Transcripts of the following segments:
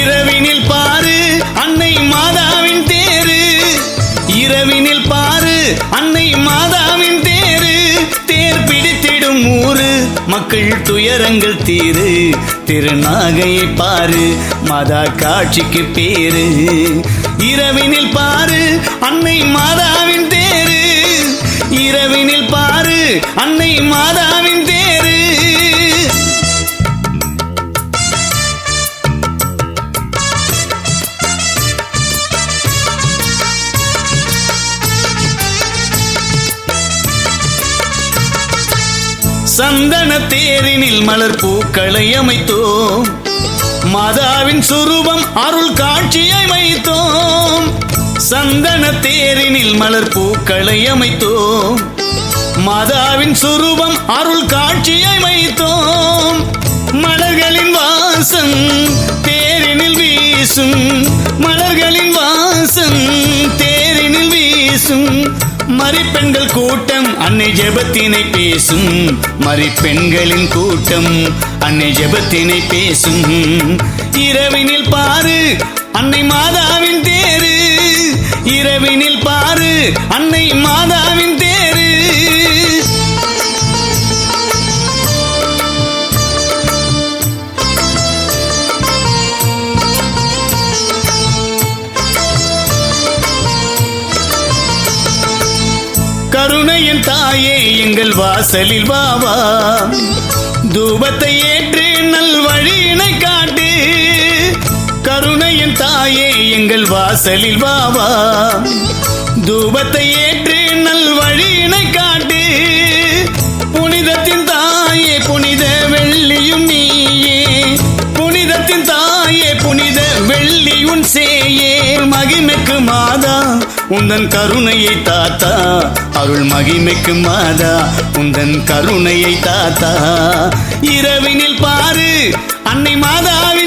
இரவினில் பாரு அன்னை மாதாவின் தேரு. இரவினில் பாரு அன்னை மாதாவின் தேரு. தேர் பிடித்திடும் ஊரு மக்கள் துயரங்கள் தீரு. திருநாகையை பாரு மாதா காட்சிக்கு பேரு. இரவினில் பாரு அன்னை மாதாவின் தேரு. சந்தன தேரினில் மலர் பூக்களை அமைத்தோம். மாதாவின் சுரூபம் அருள் காட்சியை வைத்தோம். சந்தன தேரினில் மலர் பூக்களை அமைத்தோம். மாதாவின் சுரூபம் அருள் காட்சியை வைத்தோம். மலர்களின் வாசம் தேரினில் வீசும். மலர்களின் வாசம் தேர் மறிப்பெண்கள் கூட்டம் அன்னை ஜெபத்தினை பேசும். மறிப்பெண்களின் கூட்டம் அன்னை ஜெபத்தினை பேசும். இரவினில் பாரு அன்னை மாதாவின் தேரு. இரவினில் பாரு அன்னை மாதா கருணையின் தாயே எங்கள் வாசலில் வாவா தூபத்தை ஏற்று நல் வழியினை காட்டு. கருணையின் தாயே எங்கள் வாசலில் வாவா தூபத்தை உந்தன் கருணையை தாத்தா அருள் மகிமைக்கு மாதா. உந்தன் கருணையை தாத்தா. இரவினில் பாரு அன்னை மாதாவி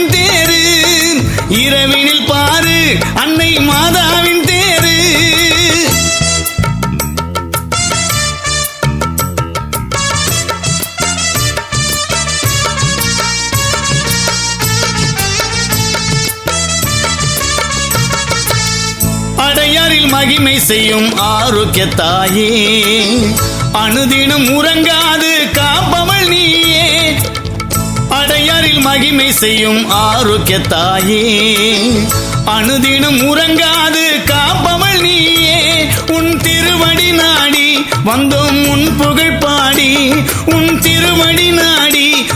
மகிமை செய்யும் ஆரோக்கிய தாயே அனுதினம் உறங்காது காப்பவள் நீயே. அடையாரில் மகிமை செய்யும் ஆரோக்கிய தாயே அனுதினம் உறங்காது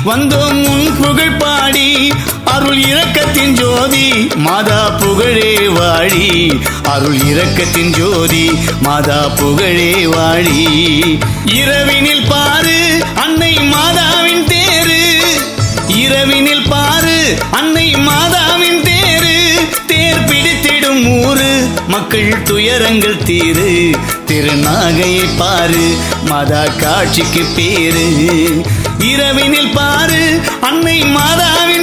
வந்தோம் உன் புகழ் பாடி அருள் இரக்கத்தின் ஜோதி மாதா புகழே வாழி. அருள் இரக்கத்தின் ஜோதி மாதா புகழே வாழி. இரவினில் பாரு அன்னை மாதாவின் தேரு. இரவினில் பாரு அன்னை மாதாவின் தேரு. தேர் பிடித்திடும் ஊரு மக்கள் துயரங்கள் தீரு. திருநாகையை பாரு மாதா காட்சிக்கு பேரு. இரவினில் பாரு அன்னை மாதாவின்